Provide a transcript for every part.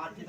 आर्थिक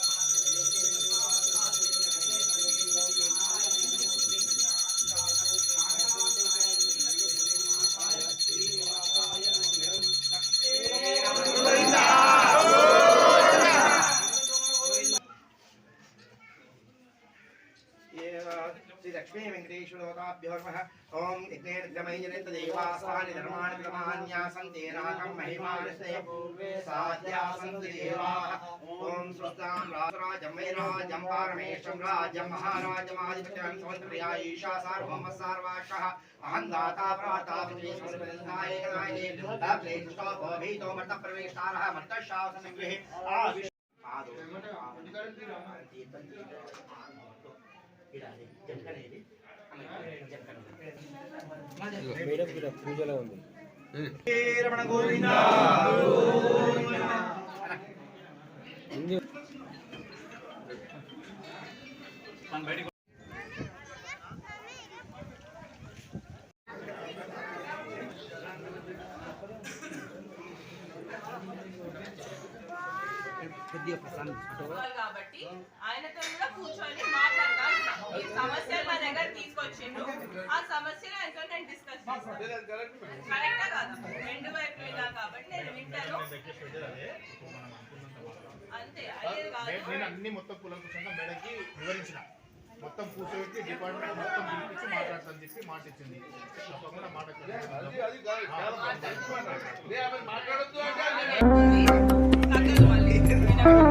श्रीलक्ष्मीवेङ्कटेश्वरताभ्यो नमः ॐ यज्ञेर्गमयजनितदेवासानि धर्माणि क्रमान्यासन्ति रागं महिमानिश्चय पूर्वे साध्यासन्ति देवाः ॐ स्वस्तां राजराजं वैराजं पारमेशं राजं महाराजमादिपत्यं सौन्दर्या ईशा सार्वभौमः सर्वाक्षः अहं दाता प्राता भीतो मर्तप्रवेष्टारः मर्तशासनगृहे आविष् మేడం ఇక్కడ పూజలో ఉంది. రమణ గోవింద. కాబట్టి ఆయనతో కూడా కూర్చొని మాట్లాడతాను ఈ సమస్యలు మా దగ్గర తీసుకొచ్చిండు. ఆ సమస్యలు ఆయనతో నేను డిస్కస్ చేస్తాను. కరెక్టా కాదా. రెండు వైపులు విన్నా కాబట్టి నేను వింటాను. అంతే కాదు. అన్ని మొత్తం కులంకుశంగా మేడంకి వివరించిన. మొత్తం కూర్చోబెట్టి డిపార్ట్మెంట్ మొత్తం పిలిపించి మాట్లాడతాను చెప్పి మాట ఇచ్చింది. తప్పకుండా మాట Thank.